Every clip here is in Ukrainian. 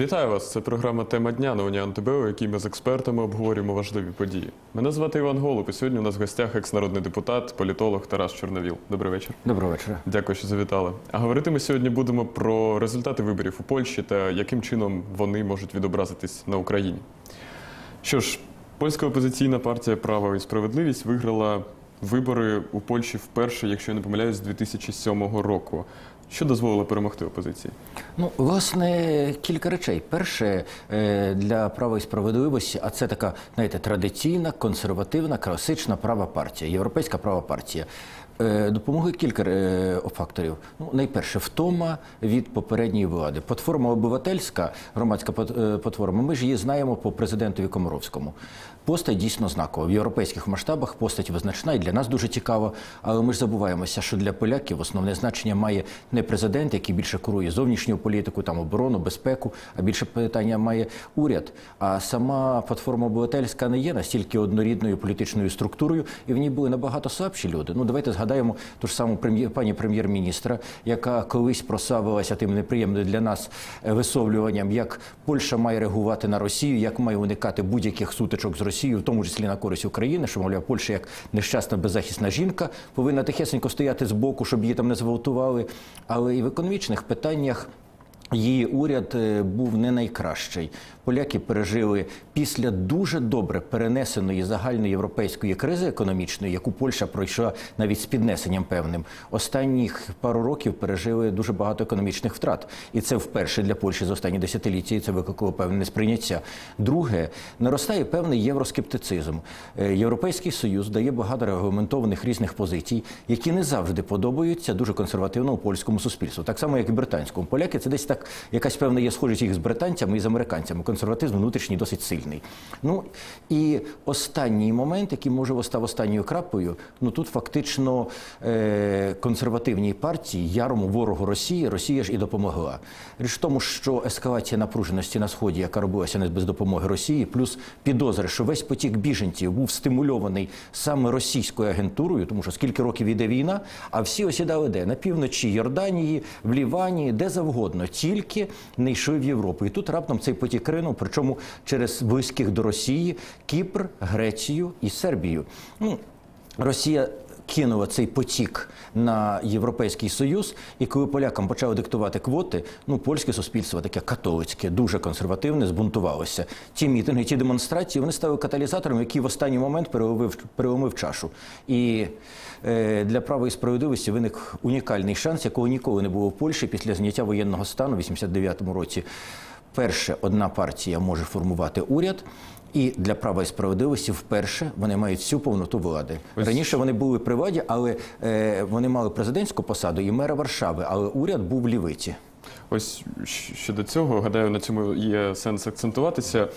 Вітаю вас! Це програма Тема дня на Уніан ТБ, у якій ми з експертами обговорюємо важливі події. Мене звати Іван Голуб, і сьогодні у нас в гостях екс-народний депутат, політолог Тарас Чорновіл. Добрий вечір. Доброго вечора. Дякую, що завітали. А говорити ми сьогодні будемо про результати виборів у Польщі та яким чином вони можуть відобразитись на Україні. Що ж, польська опозиційна партія Право і справедливість виграла вибори у Польщі вперше, якщо я не помиляюсь, з 2007 року. Що дозволило перемогти опозиції? Ну, власне, кілька речей. Перше, е, для права і справедливості, а це така, знаєте, традиційна, консервативна, класична права партія, європейська права партія. Е, Допомогли кілька е, факторів. Ну, найперше, втома від попередньої влади. Платформа обивательська, громадська е, платформа. Ми ж її знаємо по президентові Комаровському. Постать дійсно знакова. В європейських масштабах постать визначна і для нас дуже цікава. Але ми ж забуваємося, що для поляків основне значення має не президент, який більше курує зовнішню політику, там оборону, безпеку, а більше питання має уряд. А сама платформа обивательська не є настільки однорідною політичною структурою, і в ній були набагато слабші люди. Ну давайте згадаємо ту ж саму прем'єр, пані прем'єр-міністра, яка колись прославилася тим неприємним для нас е, висловлюванням, як Польща має реагувати на Росію, як має уникати будь-яких сутичок з Росією, в тому числі на користь України, що мовляв, Польща як нещасна беззахисна жінка повинна тихесенько стояти з боку, щоб її там не зґвалтували. Але і в економічних питаннях. Її уряд е, був не найкращий. Поляки пережили після дуже добре перенесеної загальноєвропейської кризи економічної, яку Польща пройшла навіть з піднесенням певним. Останніх пару років пережили дуже багато економічних втрат, і це вперше для Польщі за останні десятиліття. І це викликало певне несприйняття. Друге, наростає певний євроскептицизм. Е, Європейський союз дає багато регламентованих різних позицій, які не завжди подобаються дуже консервативному польському суспільству, так само як і британському. Поляки це десь так якась певна є схожість їх з британцями і з американцями. Консерватизм внутрішній досить сильний. Ну і останній момент, який може став останньою крапою, ну тут фактично е- консервативній партії, ярому ворогу Росії, Росія ж і допомогла. Річ в тому, що ескалація напруженості на сході, яка робилася не без допомоги Росії, плюс підозри, що весь потік біженців був стимульований саме російською агентурою, тому що скільки років іде війна, а всі осідали де на півночі Йорданії, в Лівані, де завгодно, тільки не йшли в Європу. І тут раптом цей потік ринув, причому через близьких до Росії Кіпр, Грецію і Сербію. Ну, Росія кинула цей потік на Європейський Союз, і коли полякам почали диктувати квоти, ну польське суспільство таке католицьке, дуже консервативне, збунтувалося. Ті мітинги, ті демонстрації вони стали каталізатором, який в останній момент переломив, переломив чашу. І е, для правої справедливості виник унікальний шанс, якого ніколи не було в Польщі після зняття воєнного стану в 89-му році. Перше, одна партія може формувати уряд. І для права і справедливості вперше вони мають всю повноту влади. Ось- Раніше вони були при владі, але е, вони мали президентську посаду і мера Варшави, але уряд був в лівиці. Ось щодо цього, гадаю, на цьому є сенс акцентуватися. Е,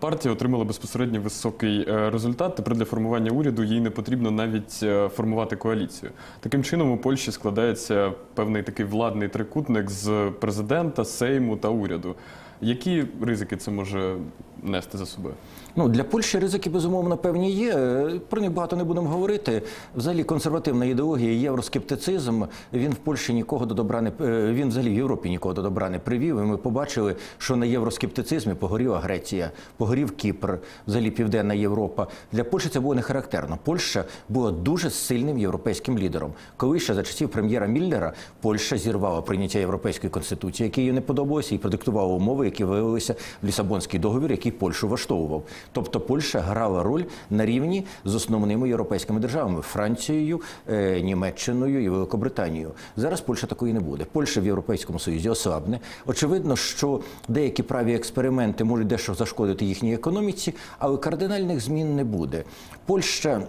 Партія отримала безпосередньо високий е, результат. Тепер для формування уряду їй не потрібно навіть е, формувати коаліцію. Таким чином, у Польщі складається певний такий владний трикутник з президента, сейму та уряду. Які ризики це може нести за собою? Ну для Польщі ризики безумовно певні є. Е, Про них багато не будемо говорити. Взагалі консервативна ідеологія, євроскептицизм. Він в Польщі нікого до добра не е, він взагалі в Європі нікого до добра не привів. І ми побачили, що на євроскептицизмі погоріла Греція, погорів Кіпр, взагалі Південна Європа. Для Польщі це було не характерно. Польща була дуже сильним європейським лідером. Коли ще за часів прем'єра Міллера Польща зірвала прийняття європейської конституції, яке їй не подобалося, і продиктувала умови, які виявилися в Лісабонський договір, який Польщу влаштовував. Тобто Польща грала роль на рівні з основними європейськими державами Францією, е, Німеччиною і Великобританією. Зараз Польща такої не буде. Польща в Європейському Союзі ослабне. Очевидно, що деякі праві експерименти можуть дещо зашкодити їхній економіці, але кардинальних змін не буде. Польща.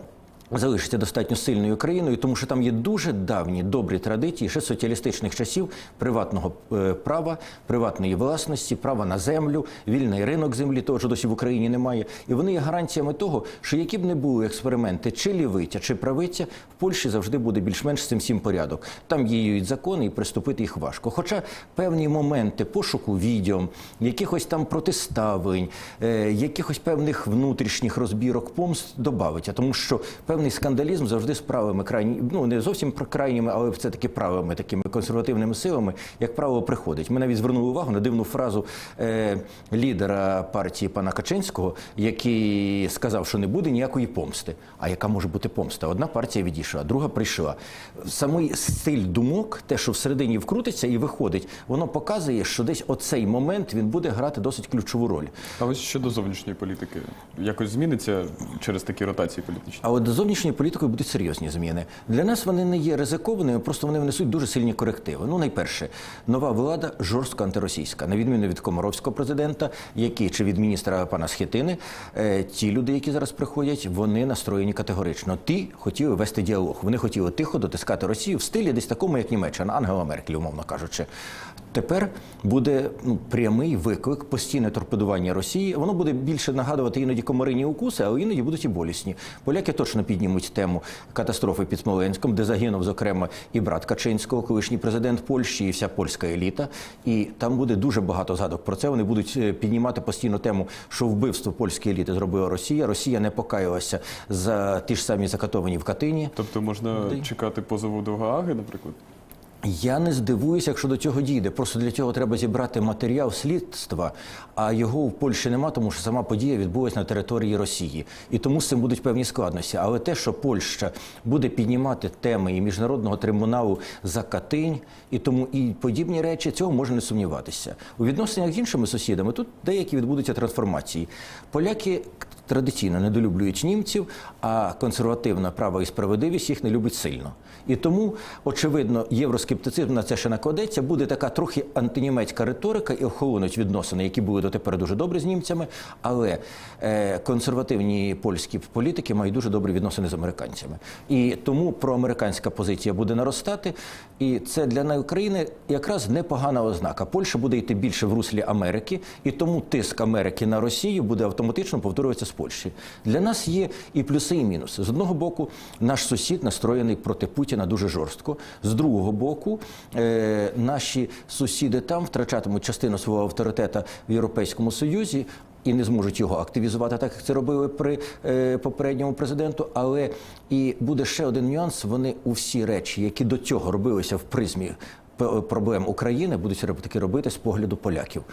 Залишиться достатньо сильною країною, тому що там є дуже давні добрі традиції ще соціалістичних часів приватного е, права, приватної власності, права на землю, вільний ринок землі, того що досі в Україні немає. І вони є гарантіями того, що які б не були експерименти, чи лівиця, чи правиця, в Польщі завжди буде більш-менш цим всім порядок. Там діють закони, і приступити їх важко. Хоча певні моменти пошуку відео, якихось там протиставлень, е, якихось певних внутрішніх розбірок помст добавиться, тому що певний певний скандалізм завжди з правими крайні, ну не зовсім про крайніми, але все таки правими такими консервативними силами, як правило, приходить. Ми навіть звернули увагу на дивну фразу е, лідера партії пана Качинського, який сказав, що не буде ніякої помсти. А яка може бути помста? Одна партія відійшла, друга прийшла. Самий стиль думок, те, що всередині вкрутиться і виходить, воно показує, що десь оцей момент він буде грати досить ключову роль. А ось щодо зовнішньої політики, якось зміниться через такі ротації політичні? А от зовнішньою політикою будуть серйозні зміни. Для нас вони не є ризикованими, просто вони внесуть дуже сильні корективи. Ну, найперше, нова влада жорстко антиросійська, на відміну від комаровського президента, який чи від міністра пана Схетини, е, ті люди, які зараз приходять, вони настроєні категорично. Ті хотіли вести діалог. Вони хотіли тихо дотискати Росію в стилі десь такому, як Німеччина, Ангела Меркель, умовно кажучи. Тепер буде ну, прямий виклик, постійне торпедування Росії. Воно буде більше нагадувати іноді комарині укуси, але іноді будуть і болісні. Поляки точно піднімуть тему катастрофи під Смоленськом, де загинув, зокрема, і брат Качинського, колишній президент Польщі, і вся польська еліта. І там буде дуже багато згадок про це. Вони будуть е, піднімати постійно тему, що вбивство польської еліти зробила Росія. Росія не покаялася за ті ж самі закатовані в Катині. Тобто можна чекати позову до Гааги, наприклад? Я не здивуюся, якщо до цього дійде. Просто для цього треба зібрати матеріал слідства, а його в Польщі нема, тому що сама подія відбулася на території Росії. І тому з цим будуть певні складності. Але те, що Польща буде піднімати теми і міжнародного трибуналу за Катинь, і тому і подібні речі, цього можна не сумніватися. У відносинах з іншими сусідами тут деякі відбудуться трансформації. Поляки традиційно недолюблюють німців, а консервативна права і справедливість їх не любить сильно. І тому, очевидно, євроскептицизм на це ще накладеться, буде така трохи антинімецька риторика і охолонуть відносини, які були дотепер дуже добрі з німцями, але е, консервативні польські політики мають дуже добрі відносини з американцями. І тому проамериканська позиція буде наростати, і це для України якраз непогана ознака. Польща буде йти більше в руслі Америки, і тому тиск Америки на Росію буде автоматично повторюватися з Польщі. Для нас є і плюси, і мінуси. З одного боку, наш сусід настроєний проти Путіна дуже жорстко. З другого боку, е, наші сусіди там втрачатимуть частину свого авторитета в Європейському Союзі. І не зможуть його активізувати, так як це робили при е, попередньому президенту. Але і буде ще один нюанс: вони у всі речі, які до цього робилися в призмі проблем України, будуть таки робити з погляду поляків.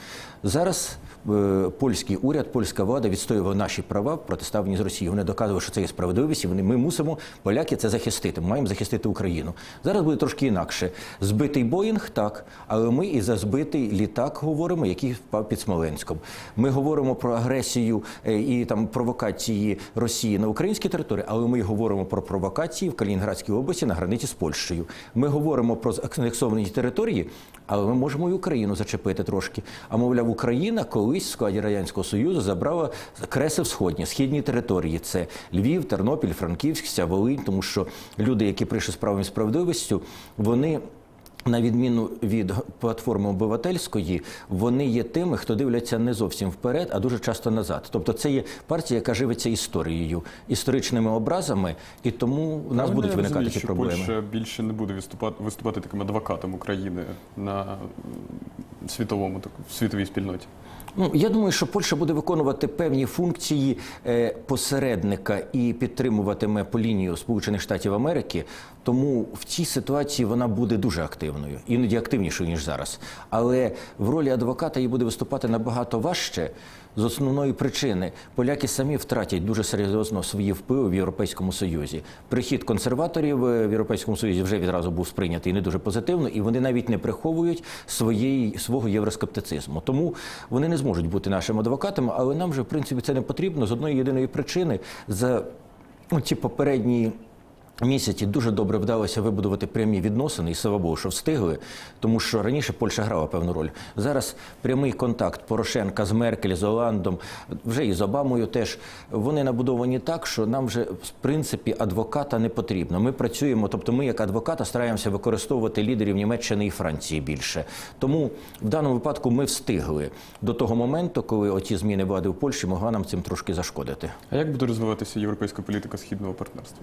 Зараз е, польський уряд, польська влада відстоювала наші права в протиставленні з Росією. Вони доказували, що це є справедливість, і вони ми мусимо поляки це захистити. Ми маємо захистити Україну. Зараз буде трошки інакше. Збитий Боїнг, так, але ми і за збитий літак говоримо, який впав під Смоленськом. Ми говоримо про агресію е, і там провокації Росії на українській території, але ми говоримо про провокації в Калінінградській області на границі з Польщею. Ми говоримо про анексовані території, але ми можемо і Україну зачепити трошки. А мовляв, Україна колись в складі радянського союзу забрала креси всходні, східні території. Це Львів, Тернопіль, Франківськ, Волинь, тому що люди, які прийшли з правом і справедливістю, вони. На відміну від платформи обивательської, вони є тими, хто дивляться не зовсім вперед, а дуже часто назад. Тобто, це є партія, яка живиться історією, історичними образами, і тому в нас будуть виникати розумію, ці що проблеми. Польща більше не буде виступати, виступати таким адвокатом України на світовому так, в світовій спільноті. Ну, я думаю, що Польща буде виконувати певні функції е, посередника і підтримуватиме по лінію Сполучених Штатів Америки. Тому в цій ситуації вона буде дуже активною, іноді активнішою ніж зараз. Але в ролі адвоката їй буде виступати набагато важче. З основної причини поляки самі втратять дуже серйозно свої впливи в Європейському Союзі. Прихід консерваторів е, в Європейському Союзі вже відразу був сприйнятий не дуже позитивно, і вони навіть не приховують своєї свого євроскептицизму. Тому вони не зможуть бути нашими адвокатами, але нам вже в принципі це не потрібно з одної єдиної причини за ну, ці попередні. Місяці дуже добре вдалося вибудувати прямі відносини, і слава Богу, що встигли, тому що раніше Польща грала певну роль. Зараз прямий контакт Порошенка з Меркель, з Оландом, вже і з Обамою теж вони набудовані так, що нам вже в принципі адвоката не потрібно. Ми працюємо, тобто ми, як адвоката, стараємося використовувати лідерів Німеччини і Франції більше. Тому в даному випадку ми встигли до того моменту, коли оті зміни влади в Польщі могла нам цим трошки зашкодити. А як буде розвиватися європейська політика східного партнерства?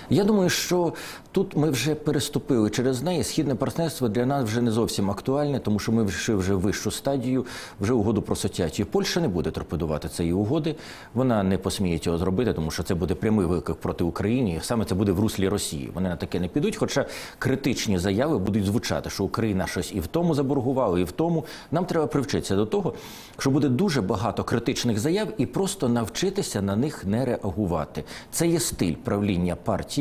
Я думаю, що тут ми вже переступили через неї. Східне партнерство для нас вже не зовсім актуальне, тому що ми вже в вищу стадію, вже угоду про асоціацію. Польща не буде торпедувати цієї угоди. Вона не посміє цього зробити, тому що це буде прямий виклик проти України. Саме це буде в руслі Росії. Вони на таке не підуть. Хоча критичні заяви будуть звучати, що Україна щось і в тому заборгувала, і в тому. Нам треба привчитися до того, що буде дуже багато критичних заяв, і просто навчитися на них не реагувати. Це є стиль правління партії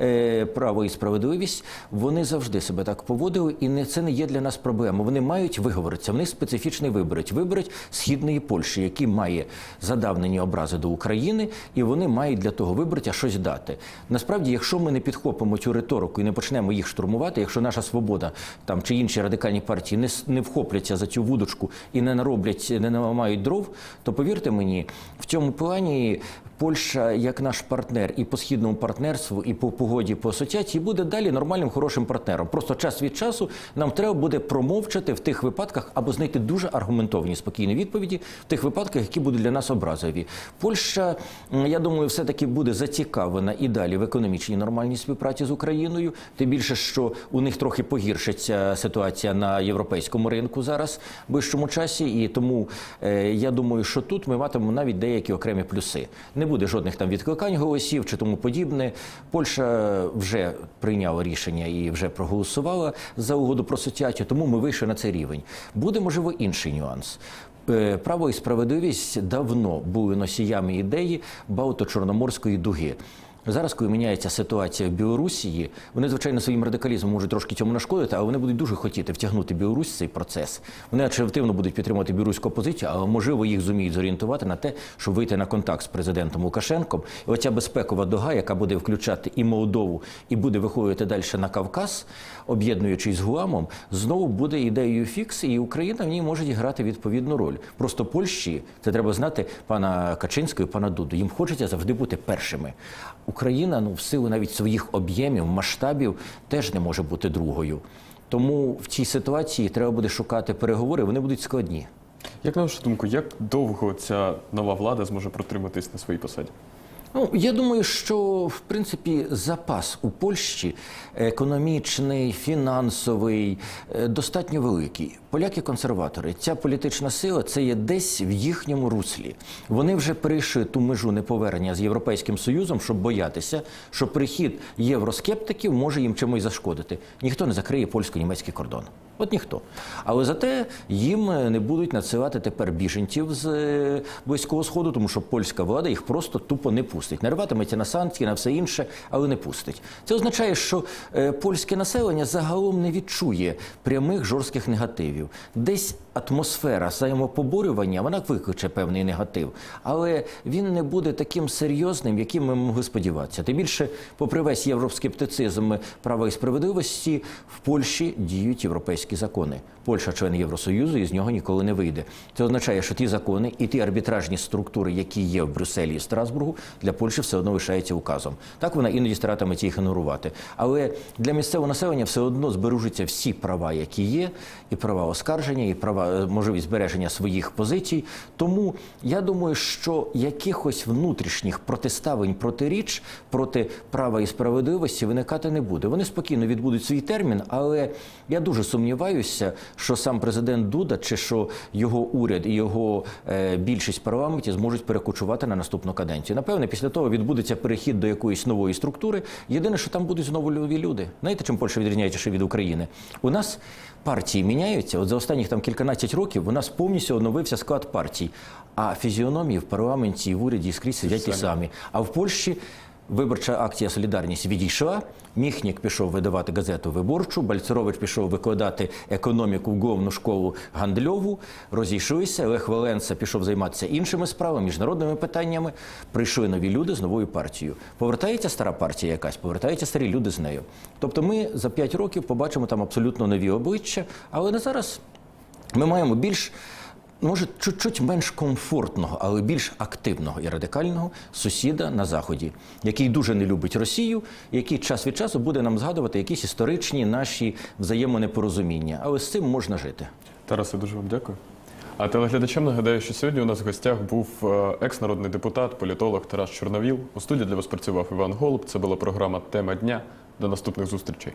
е, право і справедливість. Вони завжди себе так поводили, і не це не є для нас проблема. Вони мають виговоритися. Вони специфічний виберуть. Виберуть східної Польщі, які має задавнені образи до України, і вони мають для того вибрати щось дати. Насправді, якщо ми не підхопимо цю риторику і не почнемо їх штурмувати, якщо наша свобода там чи інші радикальні партії не, не вхопляться за цю вудочку і не нароблять, не наламають дров, то повірте мені, в цьому плані Польща, як наш партнер і по східному партнерству, і по погоді по асоціації, буде далі нормальним хорошим партнером. Просто час від часу нам треба буде промовчати в тих випадках або знайти дуже аргументовані спокійні відповіді в тих випадках, які будуть для нас образові. Польща, я думаю, все таки буде зацікавлена і далі в економічній нормальній співпраці з Україною. Тим більше, що у них трохи погіршиться ситуація на європейському ринку зараз в вищому часі, і тому е, я думаю, що тут ми матимемо навіть деякі окремі плюси. Не буде жодних там відкликань голосів чи тому подібне. Польща вже прийняла рішення і вже проголосувала за угоду про асоціацію, тому ми вийшли на цей рівень. Буде можливо інший нюанс. Е, Право і справедливість давно були носіями ідеї Балто-Чорноморської дуги. Зараз, коли міняється ситуація в Білорусі, вони, звичайно, своїм радикалізмом можуть трошки цьому нашкодити, але вони будуть дуже хотіти втягнути Білорусь в цей процес. Вони активно будуть підтримувати білоруську опозицію, але можливо їх зуміють зорієнтувати на те, щоб вийти на контакт з президентом Лукашенком. І оця безпекова дога, яка буде включати і Молдову, і буде виходити далі на Кавказ, об'єднуючись з Гуамом, знову буде ідеєю фікс, і Україна в ній може грати відповідну роль. Просто Польщі це треба знати пана Качинського і пана Дуду. Їм хочеться завжди бути першими. Україна, ну в силу навіть своїх об'ємів, масштабів, теж не може бути другою. Тому в цій ситуації треба буде шукати переговори. Вони будуть складні. Як на вашу думку, як довго ця нова влада зможе протриматись на своїй посаді? Ну, я думаю, що в принципі запас у Польщі економічний, фінансовий, е, достатньо великий. Поляки-консерватори, ця політична сила це є десь в їхньому руслі. Вони вже перейшли ту межу неповернення з Європейським Союзом, щоб боятися, що прихід євроскептиків може їм чимось зашкодити. Ніхто не закриє польсько-німецький кордон. От ніхто. Але зате їм не будуть надсилати тепер біженців з е, близького сходу, тому що польська влада їх просто тупо не пустить. Не рватиметься на санкції, на все інше, але не пустить. Це означає, що е, польське населення загалом не відчує прямих жорстких негативів. Десь атмосфера взаємопоборювання, вона викличе певний негатив, але він не буде таким серйозним, яким ми могли сподіватися. Тим більше, попри весь євроскептицизм права і справедливості, в Польщі діють європейські закони. Польща член Євросоюзу і з нього ніколи не вийде. Це означає, що ті закони і ті арбітражні структури, які є в Брюсселі і Страсбургу, для Польщі все одно лишається указом. Так вона іноді старатиметься їх ігнорувати. Але для місцевого населення все одно збережуться всі права, які є, і права оскарження, і права е, можливість збереження своїх позицій. Тому я думаю, що якихось внутрішніх протиставлень протиріч проти права і справедливості виникати не буде. Вони спокійно відбудуть свій термін, але я дуже сумніваюся, що сам президент Дуда чи що його уряд і його е, більшість в парламенті зможуть перекочувати на наступну каденцію. Напевне, після того відбудеться перехід до якоїсь нової структури. Єдине, що там будуть знову нові люди. Знаєте, чим Польща відрізняється ще від України? У нас партії міняються. От за останніх там кільканадцять років у нас повністю оновився склад партій. А фізіономії в парламенті і в уряді скрізь сидять ті самі. А в Польщі Виборча акція Солідарність відійшла. Міхнік пішов видавати газету виборчу. Бальцерович пішов викладати економіку в головну школу Гандльову. Розійшлися. Лех Валенса пішов займатися іншими справами, міжнародними питаннями. Прийшли нові люди з новою партією. Повертається стара партія якась, повертаються старі люди з нею. Тобто, ми за п'ять років побачимо там абсолютно нові обличчя, але на зараз ми маємо більш може чуть-чуть менш комфортного, але більш активного і радикального сусіда на заході, який дуже не любить Росію, який час від часу буде нам згадувати якісь історичні наші взаємонепорозуміння. Але з цим можна жити. Тарасе, дуже вам дякую. А телеглядачам нагадаю, що сьогодні у нас в гостях був е, екс-народний депутат, політолог Тарас Чорновіл. У студії для вас працював Іван Голуб. Це була програма Тема дня. До наступних зустрічей.